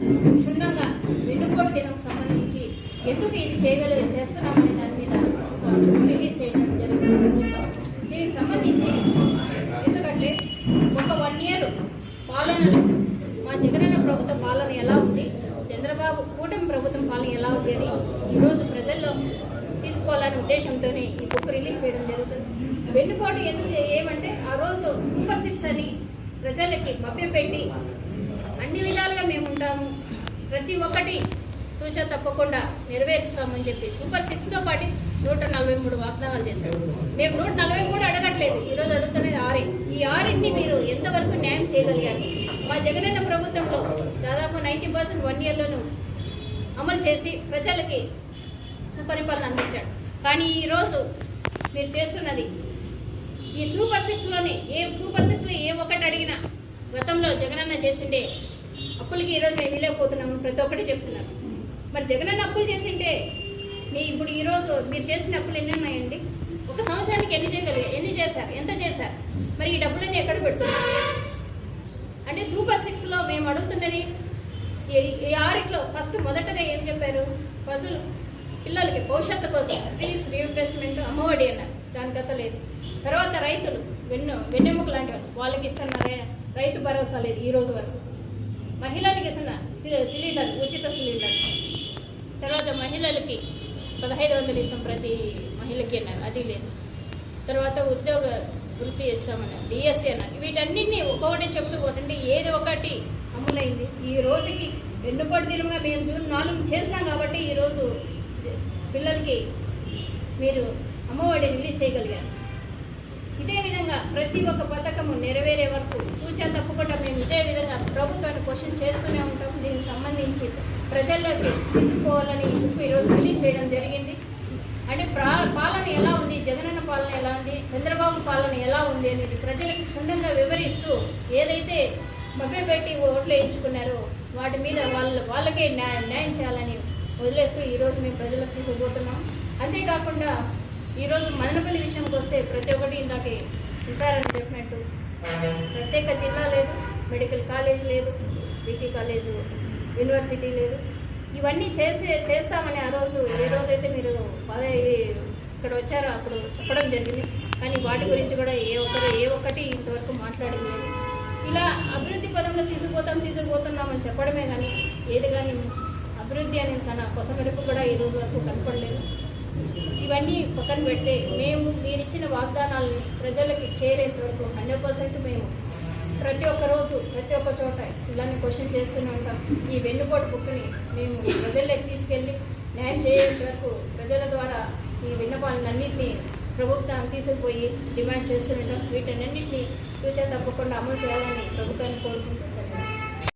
క్షుణ్ణంగా వెన్నుపోటు దినం సంబంధించి ఎందుకు ఇది చేయగల చేస్తున్నామనే దాని మీద ఒక రిలీజ్ చేయడం జరుగుతుంది దీనికి సంబంధించి ఎందుకంటే ఒక వన్ ఇయర్ పాలన మా జగనన్న ప్రభుత్వ పాలన ఎలా ఉంది? చంద్రబాబు కూటమి ప్రభుత్వం పాలన ఎలా ఉంది అని ఈరోజు ప్రజల్లో తీసుకోవాలనే ఉద్దేశంతోనే ఈ బుక్ రిలీజ్ చేయడం జరుగుతుంది. వెన్నుపోటు ఎందుకు ఏమంటే ఆ రోజు సూపర్ సిక్స్ అని ప్రజలకి మభ్యపెట్టి అన్ని విధాలుగా మేము ఉంటాము. ప్రతి ఒక్కటి తూచ తప్పకుండా నెరవేరుస్తామని చెప్పి సూపర్ సిక్స్తో పాటు నూట నలభై మూడు వాగ్దానాలు చేశారు. మేము నూట నలభై మూడు అడగట్లేదు. ఈరోజు అడుగుతున్నది ఆరే. ఈ ఆరింటిని మీరు ఎంతవరకు న్యాయం చేయగలిగారు? మా జగనన్న ప్రభుత్వంలో దాదాపు నైంటీ పర్సెంట్ వన్ ఇయర్లోనూ అమలు చేసి ప్రజలకి సుపరిపాలన అందించాడు. కానీ ఈరోజు మీరు చేస్తున్నది ఈ సూపర్ సిక్స్లోనే ఏ సూపర్ సిక్స్లో అడిగిన గతంలో జగనన్న చేసిండే అప్పులకి ఈరోజు మేము వెళ్ళకపోతున్నాము ప్రతి ఒక్కటి చెప్తున్నారు. మరి జగనన్న అప్పులు చేసింటే మీ ఇప్పుడు ఈరోజు మీరు చేసిన అప్పులు ఎన్ని ఉన్నాయండి ఒక సంవత్సరానికి ఎన్ని చేయగలిగా ఎన్ని చేశారు? ఎంత చేశారు? మరి ఈ డబ్బులన్నీ ఎక్కడ పెడుతున్నారు? అంటే సూపర్ సిక్స్లో మేము అడుగుతున్నది ఈ- ఆరిట్లో ఫస్ట్ మొదటగా ఏం చెప్పారు? ఫస్ట్ పిల్లలకి భవిష్యత్తు కోసం ప్లీజ్ రీప్లేస్మెంట్ అమ్మఒడి అన్నారు. దాని కథ లేదు. తర్వాత రైతులు వెన్ను వెన్నెముక లాంటి వాళ్ళు. వాళ్ళకి ఇస్తున్నారు రైతు భరోసా లేదు ఈ రోజు వరకు. మహిళలకి ఇస్తున్న సి- సిలిండర్ ఉచిత సిలిండర్ తర్వాత మహిళలకి పదహైదు వందలు ఇస్తాం ప్రతి మహిళకి అన్నారు. అది లేదు. తర్వాత ఉద్యోగ వృత్తి ఇస్తామన్నారు డిఎస్సి అన్నారు. వీటన్నింటినీ ఒక్కొక్కటి చెప్తూ పోతుంటే ఏది ఒకటి అమలైంది. ఈ రోజుకి వెన్నుపాటు దినముగా మేము జూన్ నాలుగు చేసినాం కాబట్టి ఈరోజు పిల్లలకి మీరు అమ్మఒడి రిలీజ్ చేయగలిగారు. ఇదే విధంగా ప్రతి ఒక్క పథకము నెరవేరే వరకు సూచన తప్పకుండా మేము ఇదే విధంగా ప్రభుత్వాన్ని క్వశ్చన్ చేస్తూనే ఉంటాం. దీనికి సంబంధించి ప్రజల్లోకి తీసుకోవాలని బుక్ ఈరోజు రిలీజ్ చేయడం జరిగింది. అంటే ప్రా పాలన ఎలా ఉంది? జగనన్న పాలన ఎలా ఉంది? చంద్రబాబు పాలన ఎలా ఉంది అనేది ప్రజలకు క్షుణ్ణంగా వివరిస్తూ ఏదైతే మభ్యపెట్టి ఓట్లు వేయించుకున్నారో వాటి మీద వాళ్ళ వాళ్ళకే న్యాయం న్యాయం చేయాలని వదిలేస్తూ ఈరోజు మేము ప్రజలకు తీసుకుపోతున్నాం. అంతేకాకుండా ఈరోజు మదనపల్లి విషయంకి వస్తే ప్రతి ఒక్కటి ఇందాకే విశారని చెప్పినట్టు. ప్రత్యేక జిల్లా లేదు మెడికల్ కాలేజ్ లేదు బీటీ కాలేజ్ యూనివర్సిటీ లేదు. ఇవన్నీ చేసే చేస్తామని ఆ రోజు ఏ రోజైతే మీరు పద ఇక్కడ వచ్చారో అప్పుడు చెప్పడం జరిగింది. కానీ వాటి గురించి కూడా ఏ ఒక్కరు ఏ ఒక్కటి ఇంతవరకు మాట్లాడింది లేదు. ఇలా అభివృద్ధి పదంలో తీసుకుపోతాం తీసుకుపోతున్నామని చెప్పడమే కానీ ఏది కానీ అభివృద్ధి అని తన కొసమెరుపు కూడా ఈ రోజు వరకు కనపడలేదు. ఇవన్నీ పక్కన పెడితే మేము మీరిచ్చిన వాగ్దానాలని ప్రజలకి చేరేంత వరకు హండ్రెడ్ పర్సెంట్ మేము ప్రతి ఒక్క రోజు ప్రతి ఒక్క చోట ఇలానే క్వశ్చన్ చేస్తూనే ఉంటాం. ఈ వెన్నుపోటు బుక్ని మేము ప్రజల్లోకి తీసుకెళ్ళి న్యాయం చేయేంత వరకు ప్రజల ద్వారా ఈ విన్నపాలన్నింటినీ ప్రభుత్వం తీసుకుపోయి డిమాండ్ చేస్తుంటాం వీటన్నింటినీ ఫ్యూచర్ తప్పకుండా అమలు చేయాలని ప్రభుత్వాన్ని కోరుకుంటున్నాం.